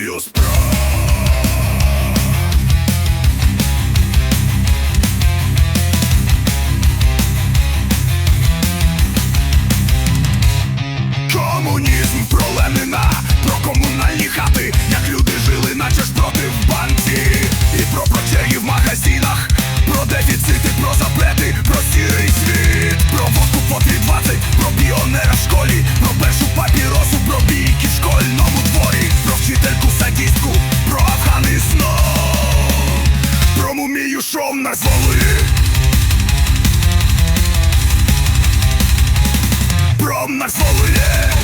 Союз Про. Комунізм про Ленина, про комунальні хати, як люди жили, наче ж проти в банці, і про прочерги в магазинах, про дефіцити, про запрети, про сірий світ, про водку по 3.20, про піонера в школі, про першу папіросу, про бійки в мумію шов на зволи. Про нас волує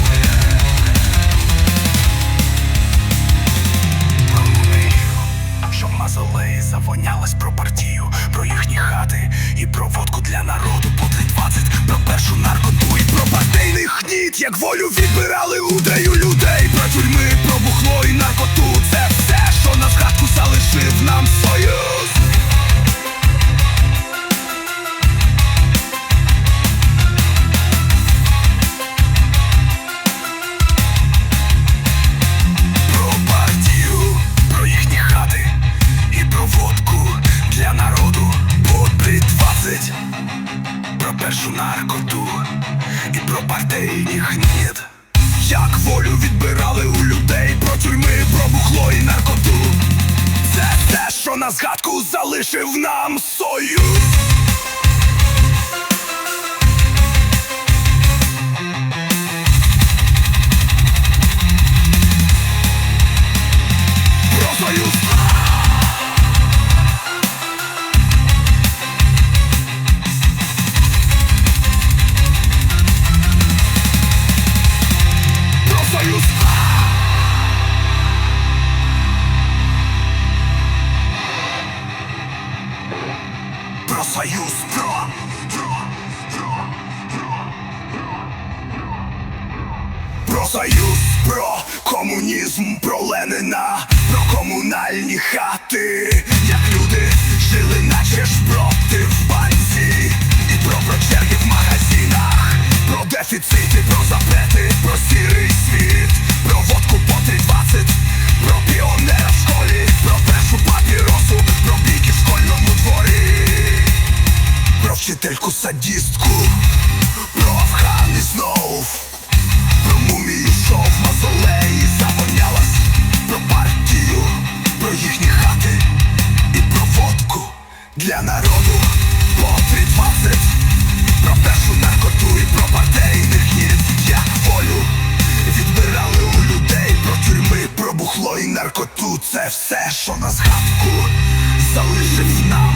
Щоб мазолеї завонялась про партію, про їхні хати і про водку для народу. По 3.20 Про першу наркоту і про партийний хніт, як волю відбирали удею людей. Про тюрми, про бухло і наркоту про партійні гніт Як волю відбирали у людей про тюрми, про бухло і наркоту? Це те, що на згадку залишив нам союз союз, про комунізм, про Ленина, про комунальні хати, як люди жили, наче ж проти в банці, і про прочерги в магазинах, про дефіцити, про запрети, про сірий світ, про водку по 3.20, про піонера в школі, про першу папіросу, про бійки в школьному дворі. Про вчительку садістку, про Афгани знов, про мумію, в мазолеї завонялась, про партію, про їхні хати і про водку для народу. По 3.20 Про першу наркоту і про партійних гнів, як волю відбирали у людей про тюрми, про бухло і наркоту. Це все, що на згадку залишив нам